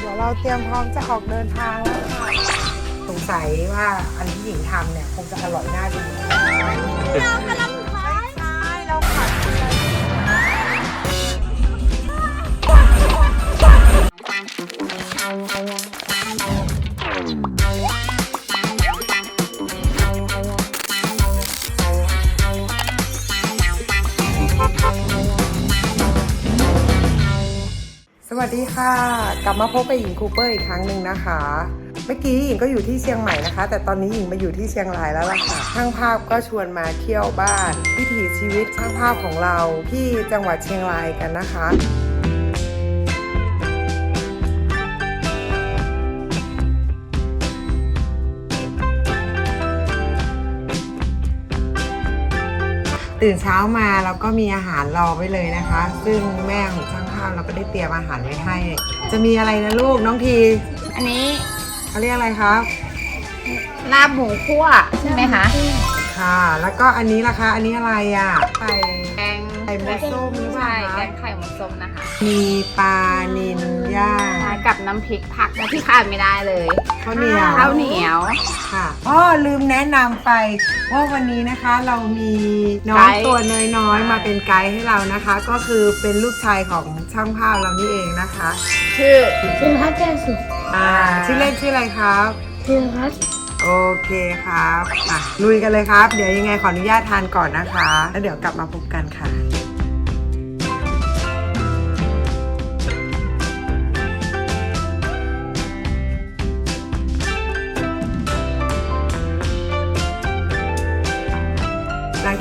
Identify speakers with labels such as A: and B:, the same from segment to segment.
A: เดี๋ยวเราเตรียมพร้อมจะออกเดินทางแล้วค่ะสงสัยว่าอันที่หญิงทำเนี่ยคงจะอร่อยน่าดู
B: เรากำลังขาย
A: ใช่เราผัดเลย วัสดีค่ะ กลับมาพบกับหญิงคูเปอร์อีกครั้งหนึ่งนะคะ เมื่อกี้หญิงก็อยู่ที่เชียงใหม่นะคะ แต่ตอนนี้หญิงมาอยู่ที่เชียงรายแล้วล่ะค่ะช่างภาพก็ชวนมาเที่ยวบ้าน วิถีชีวิตช่างภาพของเราที่จังหวัดเชียงรายกันนะคะตื่นเช้ามาเราก็มีอาหารรอไว้เลยนะคะ ซึ่งแม่ของ เราก็ได้เตรียมอาหารไว้ให้ จะมีอะไรนะลูกน้องที
B: อันนี้
A: เขาเรียกอะไรครับ
B: ลาบหมูคั่วใช่ไหมคะ
A: ค่ะ แล้วก็อันนี้ล่ะคะ อันนี้อะไรอะไข่
B: แกง
A: ไข่มดส้มหรือเปล่า
B: ใช่
A: คะ
B: แกงไข่หมูส้มนะคะ
A: มีปลานิลย่าง
B: ทานกับน้ำพริกผักนะที่ขาดไม่ได้เลย
A: ข้าวเหนียว
B: ข้าวเหนียว
A: ค่ะอ๋อลืมแนะนำไปว่าวันนี้นะคะเรามีน้อง
B: ไกด์
A: ตัวน้อยๆ
B: ใช่
A: มาเป็นไกด์ให้เรานะคะ ก็คือเป็นลูกชายของช่างภาพเรานี่เองนะคะ
B: ชื่อ
C: ชื่อพัดแก้วสุข
A: อ่าชื่อเล่นชื่ออะไรครับ
C: ชื่อพัด
A: โอเคครับอะลุยกันเลยครับ เดี๋ยวยังไงขออนุญาตทานก่อนนะคะ แล้วเดี๋ยวกลับมาพบกันค่ะ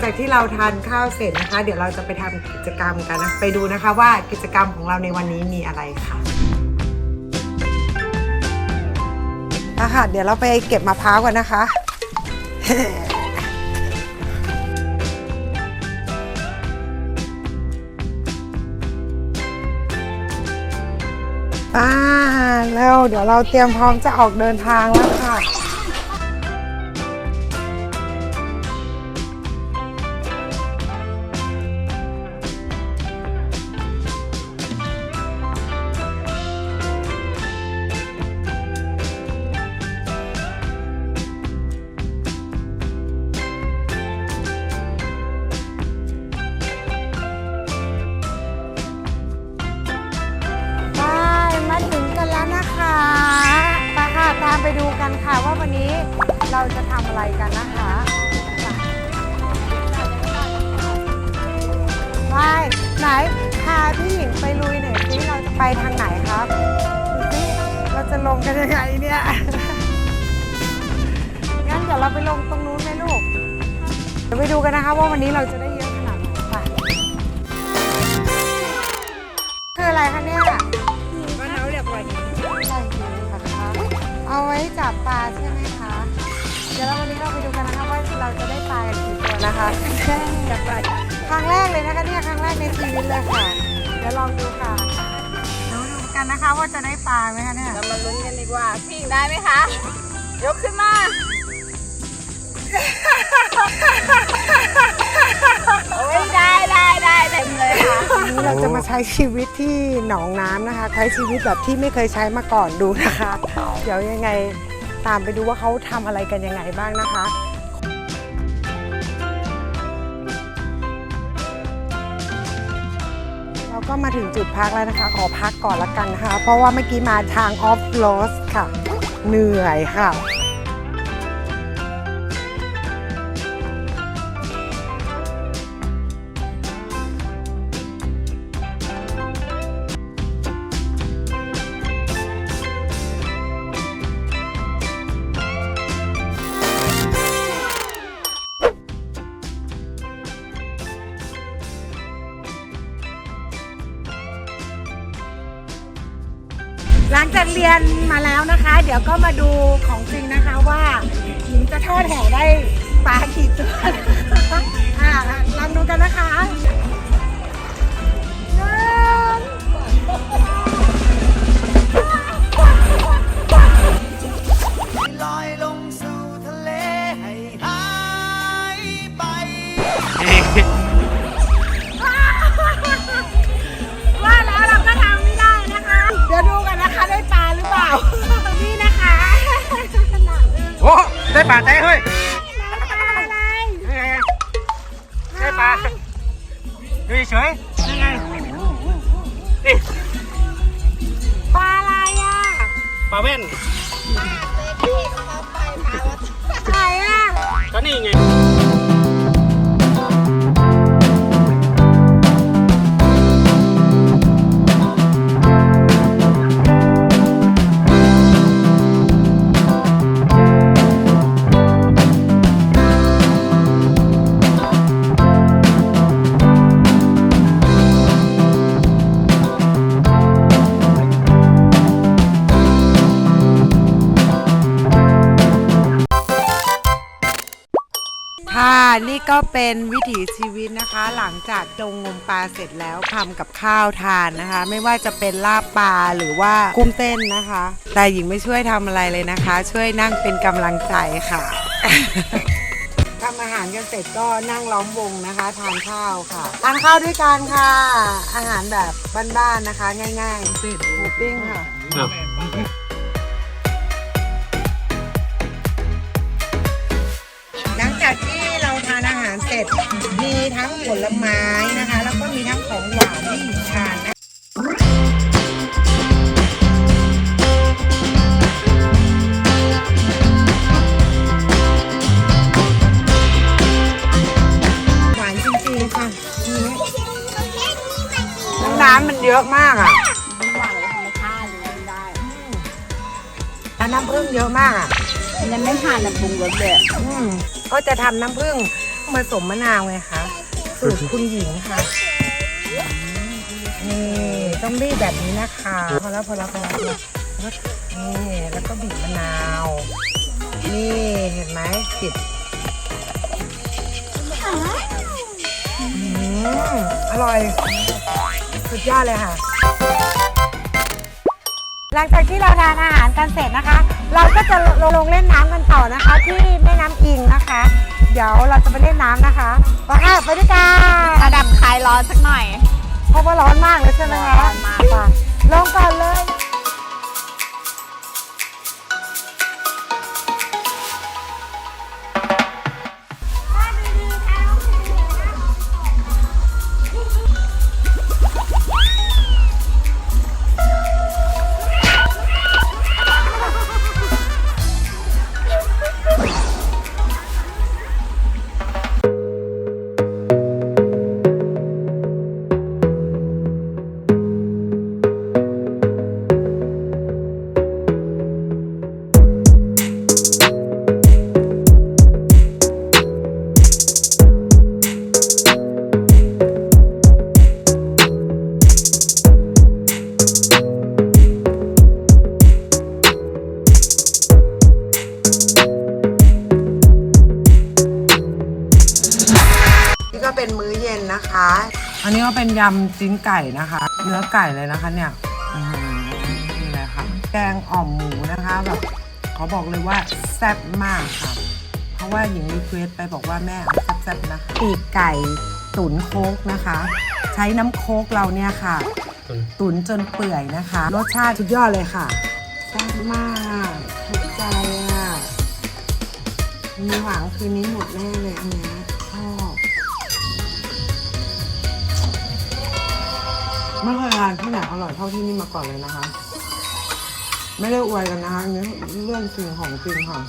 A: จากที่เราทานข้าวเสร็จนะคะ เดี๋ยวเราจะไปทำกิจกรรมกันนะไปดูนะคะว่ากิจกรรมของเราในวันนี้มีอะไรค่ะอะค่ะ เดี๋ยวเราไปเก็บมะพร้าวกันนะคะอ่าแล้วเดี๋ยวเราเตรียมพร้อมจะออกเดินทางแล้วค่ะ ไปดูกันค่ะว่าวันนี้เราจะทำอะไรกันนะคะไปไหนพาพี่หญิงไปลุยหน่อยสิเราจะไปทางไหนครับดูสิเราจะลงกันยังไงเนี่ยงั้นเดี๋ยวเราไปลงตรงนู้นไหมลูกเดี๋ยวไปดูกันนะคะว่าวันนี้เราจะได้เยอะขนาดไหนไปคืออะไรคะเนี่ย
B: เอา
A: ไว้จับปลาใช่ไหมคะ เดี๋ยวเราวันนี้เราไปดูกันนะคะว่าเราจะได้ปลากี่ตัวนะคะจับปลาครั้งแรกเลยนะคะเนี่ยครั้งแรกในชีวิตเลยค่ะ เดี๋ยวลองดูค่ะเดี๋ยวดูกันนะคะว่าจะได้ปลาไหมคะเนี่ย
B: เรามาลุ้นกันดีกว่าพี่หญิงได้ไหมคะ ยกขึ้นมา โอ้ยได้ได้ได้เต็มเลยค่ะ
A: วันนี้เราจะมาใช้ชีวิตที่หนองน้ำนะคะ ใช้ชีวิตแบบที่ไม่เคยใช้มาก่อนดูนะคะ เดี๋ยวยังไงตามไปดูว่าเขาทำอะไรกันยังไงบ้างนะคะ เราก็มาถึงจุดพักแล้วนะคะ ขอพักก่อนละกันนะคะ เพราะว่าเมื่อกี้มาทางออฟโรสค่ะ เหนื่อยค่ะ หลังจากเรียนมาแล้วนะคะ เดี๋ยวก็มาดูของจริงนะคะว่าหญิงจะทอดแห่ได้ปลากี่ตัวอ่าลองดูกันนะคะหนึ่ง
D: ป
A: ลา
C: ใจเฮ้ยยังไงใช่ปลาดูเฉย ก็
A: เป็นวิถีชีวิตนะคะ หลังจากลงงมปลาเสร็จแล้วทำกับข้าวทานนะคะ ไม่ว่าจะเป็นลาบปลาหรือว่ากุ้งเต้นนะคะ แต่หญิงไม่ช่วยทำอะไรเลยนะคะ ช่วยนั่งเป็นกำลังใจค่ะทำอาหารกันเสร็จก็นั่งล้อมวงนะคะทานข้าวค่ะทานข้าวด้วยกันค่ะ อาหารแบบบ้านๆนะคะ ง่ายๆเป็ดหมูปิ้งค่ะ ผลไม้นะคะ แล้วก็มีทั้งของหวานให้หญิงทานนะหวานจริงๆค่ะนี่น้ำมันเยอะมากอะ
B: มันหวานเลยธรรมชาติเลยไม่ได้
A: แล้วน้ำผึ้งเยอะมากอะ
B: มันยังไม่ผ่านน้ำปรุงรสเลย
A: อืมก็จะทำน้ำผึ้งผสมมะนาวไงคะ สูตรคุณหญิงค่ะ นี่ต้องรีบแบบนี้นะคะ พอแล้วพอแล้วพอแล้วนี่แล้วก็บีบมะนาว นี่เห็นไหมปิดอืมอร่อย สุดยอดเลยค่ะ หลังจากที่เราทานอาหารกันเสร็จนะคะ เราก็จะลงลงเล่นน้ำกันต่อนะคะ ที่แม่น้ำอิงนะคะ เดี๋ยวเราจะไปเล่นน้ำนะคะ ไปค่ะไปด้วยกัน
B: ระดับคลายร้อนสักหน่อย
A: เพราะว่าร้อนมากเลยใช่ไหมคะ
B: ร้อนมาก
A: ไปลงก่อนเลย อันนี้ก็เป็นยำจิ้นไก่นะคะ เนื้อไก่เลยนะคะเนี่ยอื้อหือนี่เลยค่ะ แกงอ่อมหมูนะคะแบบขอบอกเลยว่าแซ่บมากค่ะ เพราะว่าหญิงรีเควสไปบอกว่าแม่เอาแซ่บๆนะคะปีกไก่ตุ๋นโคกนะคะ ใช้น้ำโคกเราเนี่ยค่ะ ตุ๋นจนเปื่อยนะคะ รสชาติสุดยอดเลยค่ะแซ่บมากถูกใจอะมีหวังคืนนี้หมดแน่เลยอันเนี้ย ไม่เคยทานที่ไหนอร่อยเท่าที่นี่มาก่อนเลยนะคะ ไม่ได้อวยกันนะคะอันนี้เรื่องจริงของจริงค่ะ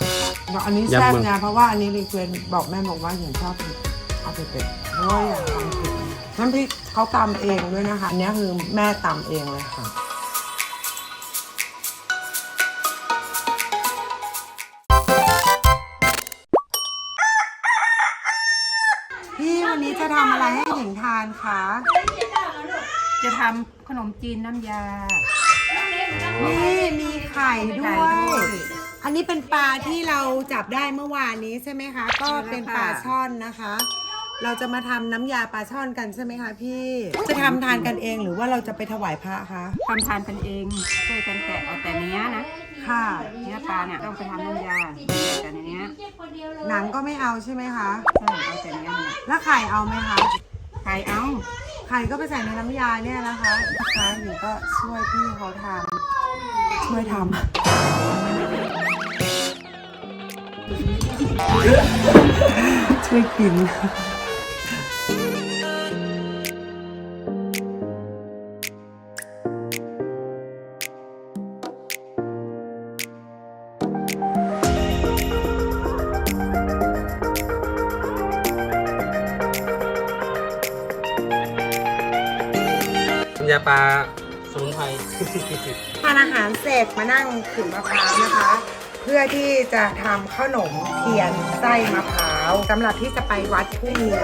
A: แล้วอันนี้แซ่บนะเพราะว่าอันนี้รีเควสบอกแม่บอกว่าหญิงชอบเอาไปเป็ดเพราะว่าอยากทำผิดน้ำพริกเขาตำเองด้วยนะคะอันนี้คือแม่ตำเองเลยค่ะพี่วันนี้จะทำอะไรให้หญิงทานคะ
B: จะทำขนมจีนน้ำยา
A: นี่มีไข่ด้
B: ไข่
A: ว
B: ด้วย
A: ย อันนี้เป็นปลาที่เราจับได้เมื่อวานนี้ใช่ไหมคะ ก็เป็นปลาช่อนนะคะ เราจะมาทำน้ำยาปลาช่อนกันใช่ไหมคะพี่ จะทำทานกันเองหรือว่าเราจะไปถวายพระคะ
B: ทำทานกันเองช่วยกันแกะเอาแต่เนี้ยนะ
A: ค่ะ
B: เนื้อปลาเนี่ยต้องไปทำน้ำยาแต่ในเนี้ย
A: หนังก็ไม่เอาใช่ไหมคะ
B: ใช่เอาแต่เนี้ยเนี่ย
A: แล้วไข่เอาไหมคะ
B: ใครเอา
A: ไข่ก็ไปใส่ในน้ำยาเนี่ยนะคะนะคะหญิงก็ช่วยพี่เขาทำช่วยทำ ช่วยกิน
C: ยาปลาสมุนไพร
A: ทานอาหารเสร็จมานั่งขูดมะพร้าวนะคะ เพื่อที่จะทำขนมเทียนไส้มะพร้าวสำหรับที่จะไปวัดพรุ่งนี้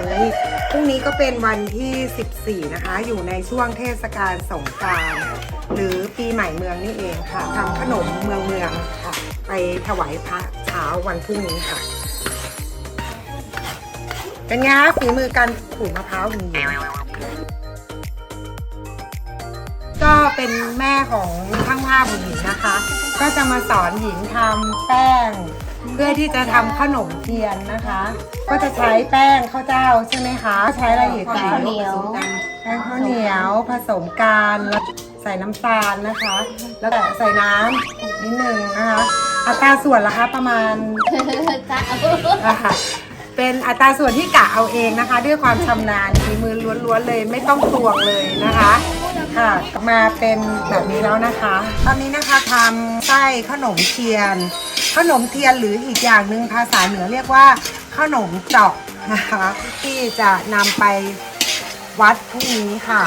A: พรุ่งนี้ก็เป็นวันที่ 14 นะคะ อยู่ในช่วงเทศกาลสงกรานต์หรือปีใหม่เมืองนี่เองค่ะทำขนมเมืองเมืองค่ะ ไปถวายพระเช้าวันพรุ่งนี้ค่ะ เป็นไงคะฝีมือการขูดมะพร้าวของหญิง ก็เป็นแม่ของช่างภาพหญิงนะคะ ก็จะมาสอนหญิงทำแป้ง เพื่อที่จะทำขนมเทียนนะคะ ก็จะใช้แป้งข้าวเจ้าใช่ไหมคะ ใช้อะไรอีกคะ
B: ข้าวเหนียว
A: แป้งข้าวเหนียวผสมกันแล้วใส่น้ำตาลนะคะ แล้วก็ใส่น้ำนิดนึงนะคะอัตราส่วนละคะประมาณ
B: จ้า
A: นะคะเป็นอัตราส่วนที่กะเอาเองนะคะ ด้วยความชำนาญฝีมือล้วนๆเลยไม่ต้องตวงเลยนะคะ ค่ะ มาเป็นแบบนี้แล้วนะคะ ตอนนี้นะคะทำไส้ขนมเทียน ขนมเทียนหรืออีกอย่างหนึ่งภาษาเหนือเรียกว่าขนมจอกนะคะ ที่จะนำไปวัดพรุ่งนี้ค่ะ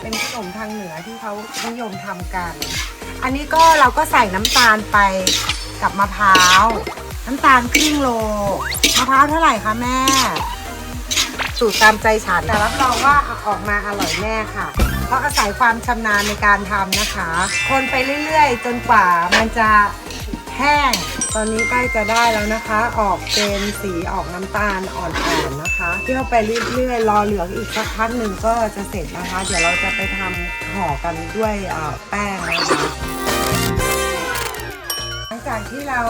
A: เป็นขนมทางเหนือที่เขานิยมทำกัน อันนี้ก็เราก็ใส่น้ำตาลไปกับมะพร้าว น้ำตาลครึ่งโล มะพร้าวเท่าไหร่คะแม่ สูตรตามใจฉันแต่รับรองว่าออกมาอร่อยแน่ค่ะ เพราะอาศัยความชำนาญในการทำนะคะ คนไปเรื่อยๆ จนกว่ามันจะแห้ง ตอนนี้ใกล้จะได้แล้วนะคะ ออกเป็นสีออกน้ำตาลอ่อนๆนะคะเที่ยวไปเรื่อยๆ รอเหลืองอีกสักพักหนึ่งก็จะเสร็จนะคะ เดี๋ยวเราจะไปทำห่อกันด้วยแป้งนะคะ จากที่เรา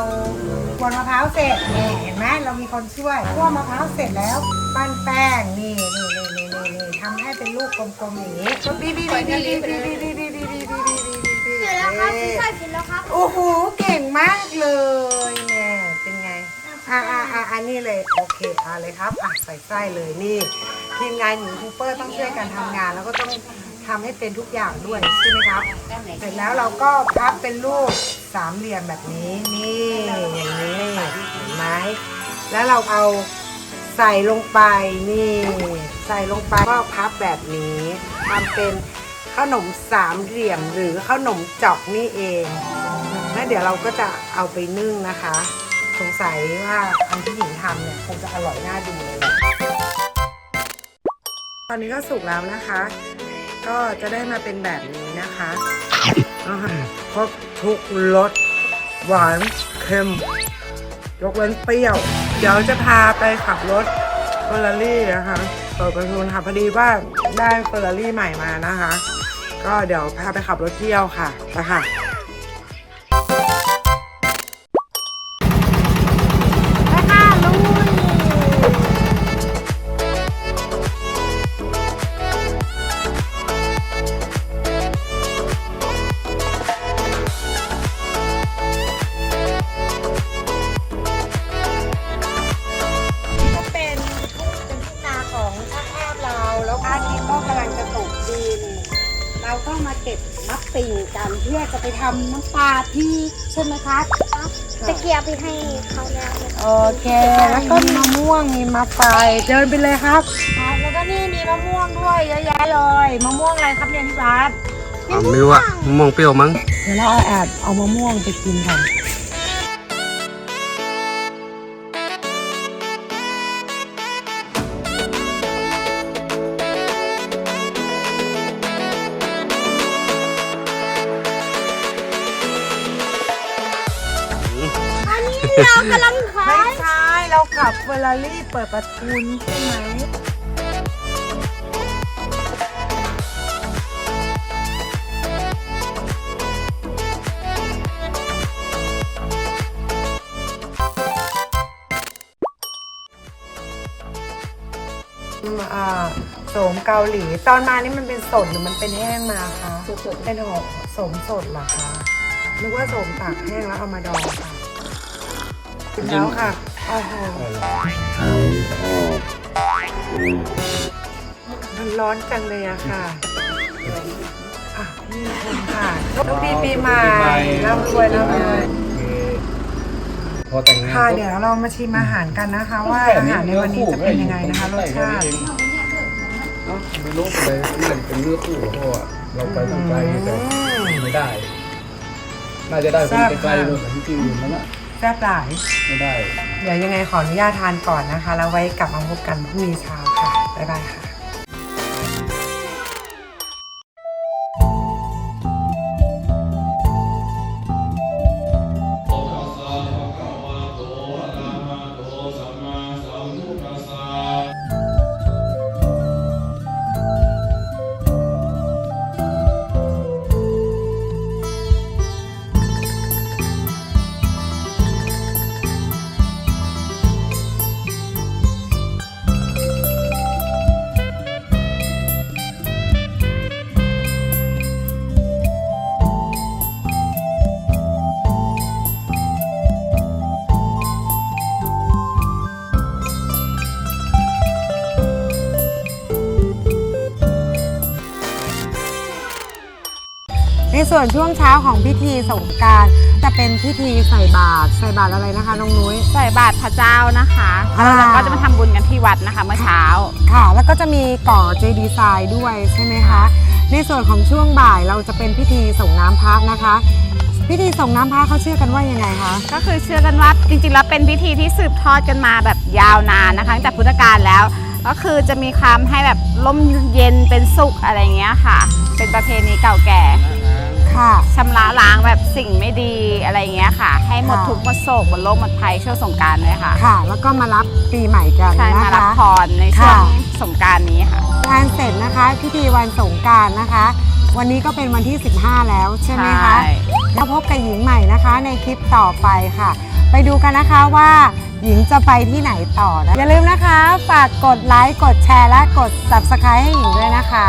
A: กวนมะพร้าวเสร็จนี่เห็นไหมเรามีคนช่วยคั่วมะพร้าวเสร็จแล้วปั้นแป้งนี่นี่นี่นี่นี่นี่ทำให้เป็นลูกกลมๆอย่างนี้ก็บีบีบีบีบีบีบีบีบีบีบีบีบีบีบี
B: เสร็จแล้วครับใส่เสร็จแล้วครับ
A: โอ้โหเก่งมากเลยแม่เป็นไงอ่าอ่าอ่าอันนี้เลยโอเคอ่าเลยครับอะใส่ไส้เลยนี่ทีมงานหญิงคูเปอร์ต้องช่วยกันทำงานแล้วก็ต้อง ทำให้เป็นทุกอย่างด้วยใช่ไหมครับ เสร็จแล้วเราก็พับเป็นรูปสามเหลี่ยมแบบนี้นี่อย่างนี้เห็นไหมแล้วเราเอาใส่ลงไปนี่ ใส่ลงไปก็พับแบบนี้ทำเป็นขนมสามเหลี่ยมหรือขนมจอกนี่เองแล้วเดี๋ยวเราก็จะเอาไปนึ่งนะคะ สงสัยว่าอันที่หญิงทำเนี่ยคงจะอร่อยน่าดูเลยแหละตอนนี้ก็สุกแล้วนะคะ ก็จะได้มาเป็นแบบนี้นะคะอาหารครบทุกรสหวานเค็ม ยกเว้นเปรี้ยว เดี๋ยวจะพาไปขับรถเฟอร์รารี่นะคะเปิดประทุนค่ะพอดีว่าได้เฟอร์รารี่ใหม่มานะคะ ก็เดี๋ยวพาไปขับรถเที่ยวค่ะไปค่ะ ทำน้ำปลาที่ใช่ไหมคะ
B: ตะเกียบไปให้เขาแล้ว
A: โอเค แล้วก็มีมะม่วงมีมะไฟเดินไปเลยครับ
B: ครับ
A: แล้วก็นี่มีมะม่วงด้วยเยอะแยะเลยมะม่วงอะไรครับเนี่ยพี่บาส
C: อ่าไม่รู้อะมะม่วงเปรี้ยวมั้ง
A: เดี๋ยวเราเอาแอบเอามะม่วงไปกินกัน ไม่ใช่เราขับเฟอร์รารี่เปิดประทุนใช่ไหมอืมอ่าโสมเกาหลี ตอนมานี่มันเป็นสดหรือมันเป็นแห้งมาคะสดเป็นหอมโสมสดเหรอคะนึกว่าโสมตากแห้งแล้วเอามาดองค่ะถึง แล้วค่ะ โอ้โหมันร้อนจังเลยอะค่ะอะนี่คุณค่ะโชคดีปีใหม่ร่ำรวยร่ำรวย
C: พอแต่งงาน
A: ค่ะเดี๋ยวเรามาชิมอาหารกันนะคะ ว่าอาหารในวันนี้จะเป็นยังไงนะคะรสชาติ
C: เนาะไม่รู้เลยน่าจะเป็นเนื้อคู่เพราะว่าเราไปตั้งไกลแต่ไม่ได้ น่าจะได้คนไกลๆเลยแต่ที่ที่อื่นนั่นน่ะ
A: แซ่บหลาย
C: ไม่ได้
A: เดี๋ยวยังไงขออนุญาตทานก่อนนะคะ แล้วไว้กลับมาพบกันพรุ่งนี้เช้าค่ะ บ๊ายบายค่ะ ส่วนช่วงเช้าของพิธีสงกรารจะเป็นพิธีใส่บาตรใส่บาตรอะไรนะคะน้องนุ้ย
B: ใส่บาตรพระเจ้านะคะ
A: อ่า
B: แล้วก็จะมาทำบุญกันที่วัดนะคะ เมื่อเช้า
A: ค่ะ แล้วก็จะมีก่อเจดีไซน์ด้วยใช่ไหมคะ ในส่วนของช่วงบ่ายเราจะเป็นพิธีส่งน้ำพระนะคะ พิธีส่งน้ำพระเขาเชื่อกันว่ายังไงคะ
B: ก็คือเชื่อกันว่าจริงๆ แล้วเป็นพิธีที่สืบทอดกันมาแบบยาวนานนะคะตั้งแต่พุทธกาลแล้ว ก็คือจะมีความให้แบบร่มเย็นเป็นสุขอะไรเงี้ยค่ะ เป็นประเพณีเก่าแก่
A: ค่ะ
B: ชำระล้างแบบสิ่งไม่ดีอะไรเงี้ยค่ะ ให้หมด
A: ค่ะ
B: ทุกข์หมดโศกหมดโรคหมดภัยช่วงสงกรารเลยค่ะ
A: ค่ะ แล้วก็มารับปีใหม่กัน
B: ใช่
A: นะ
B: มารับ
A: คะ
B: พรในช่วง
A: ค่ะ
B: สงกรารนี้ค่ะ
A: งานเสร็จนะคะพิธีวันสงกรารนะคะ วันนี้ก็เป็นวันที่ 15 แล้วใช่ไหมคะ
B: ใช่
A: แล้วพบกับหญิงใหม่นะคะในคลิปต่อไปค่ะ ไปดูกันนะคะว่าหญิงจะไปที่ไหนต่อนะ อย่าลืมนะคะ ฝากกดไลค์ กดแชร์ และกด subscribe ให้หญิงด้วยนะคะ